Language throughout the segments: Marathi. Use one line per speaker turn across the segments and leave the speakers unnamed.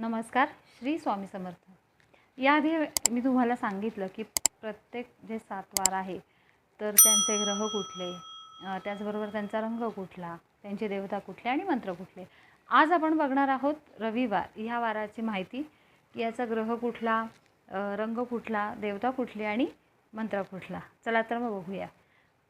नमस्कार श्री स्वामी समर्थ. याआधी मी तुम्हाला सांगितलं की प्रत्येक जे सातवार आहे तर त्यांचे ग्रह कुठले? त्याचबरोबर त्यांचा रंग कुठला? त्यांची देवता कुठले आणि मंत्र कुठले? आज आपण बघणार आहोत रविवार. ह्या वाराची माहिती की याचा ग्रह कुठला रंग कुठला देवता कुठली आणि मंत्र कुठला? चला तर मग बघूया.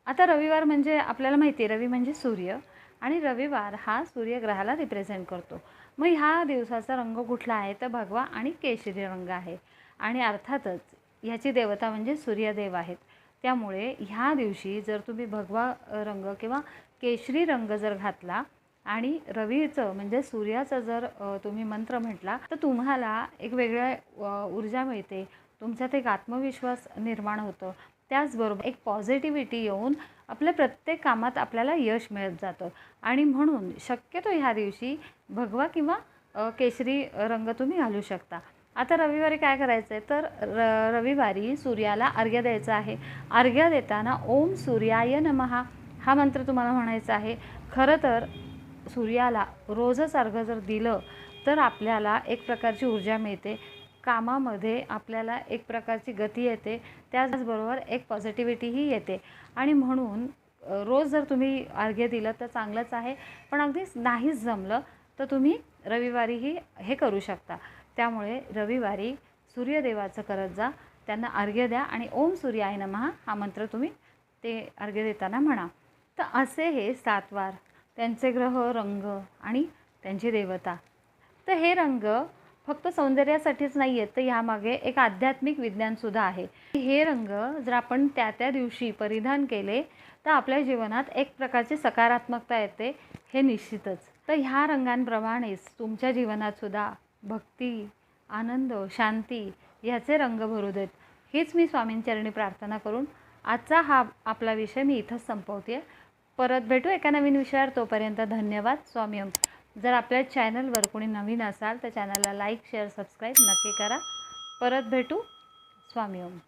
आता रविवार म्हणजे आपल्याला माहिती आहे रवी म्हणजे सूर्य. आणि रविवार हा सूर्यग्रहाला रिप्रेझेंट करतो. मग ह्या दिवसाचा रंग कुठला आहे? तर भगवा आणि केशरी रंग आहे. आणि अर्थातच ह्याची देवता म्हणजे सूर्यदेव आहेत. त्यामुळे ह्या दिवशी जर तुम्ही भगवा रंग किंवा केशरी रंग जर घातला आणि रवीचं म्हणजे सूर्याचं जर तुम्ही मंत्र म्हटला तर तुम्हाला एक वेगळ्या ऊर्जा मिळते. तुमच्यात एक आत्मविश्वास निर्माण होतं. त्याचबरोबर एक पॉझिटिव्हिटी येऊन आपल्या प्रत्येक कामात आपल्याला यश मिळत जातं. आणि म्हणून शक्यतो ह्या दिवशी भगवा किंवा केशरी रंग तुम्ही घालू शकता. आता रविवारी काय करायचं आहे तर र रविवारी सूर्याला अर्घ्य द्यायचं आहे. अर्घ्य देताना ओम सूर्याय नमहा हा मंत्र तुम्हाला म्हणायचा आहे. खरं तर सूर्याला रोजच अर्घ जर दिलं तर आपल्याला एक प्रकारची ऊर्जा मिळते. कामामध्ये आपल्याला एक प्रकारची गती येते त्याचबरोबर एक पॉझिटिव्हिटीही येते. आणि म्हणून रोज जर तुम्ही अर्घ्य दिलं तर चांगलंच आहे पण अगदीच नाहीच जमलं तर तुम्ही रविवारीही हे करू शकता. त्यामुळे रविवारी सूर्यदेवाचं करत जा त्यांना अर्घ्य द्या आणि ओम सूर्याय नमहा हा मंत्र तुम्ही ते अर्घ्य देताना म्हणा. तर असे हे सातवार त्यांचे ग्रह रंग आणि त्यांची देवता. तर हे रंग फक्त सौंदर्यासाठीच नाही आहेत तर ह्यामागे एक आध्यात्मिक विज्ञानसुद्धा आहे. हे रंग जर आपण त्या त्या दिवशी परिधान केले तर आपल्या जीवनात एक प्रकारची सकारात्मकता येते हे निश्चितच. तर ह्या रंगांप्रमाणेच तुमच्या जीवनात सुद्धा भक्ती आनंद शांती ह्याचे रंग भरू देत. हीच मी स्वामींचरणी प्रार्थना करून आजचा हा आपला विषय मी इथंच संपवते परत भेटू एका नवीन विषयावर तोपर्यंत धन्यवाद. स्वामी जर आपल्या चॅनलवर कोणी नवीन असाल तर चॅनलला लाईक शेअर सबस्क्राईब नक्की करा. परत भेटू. स्वामी ओम.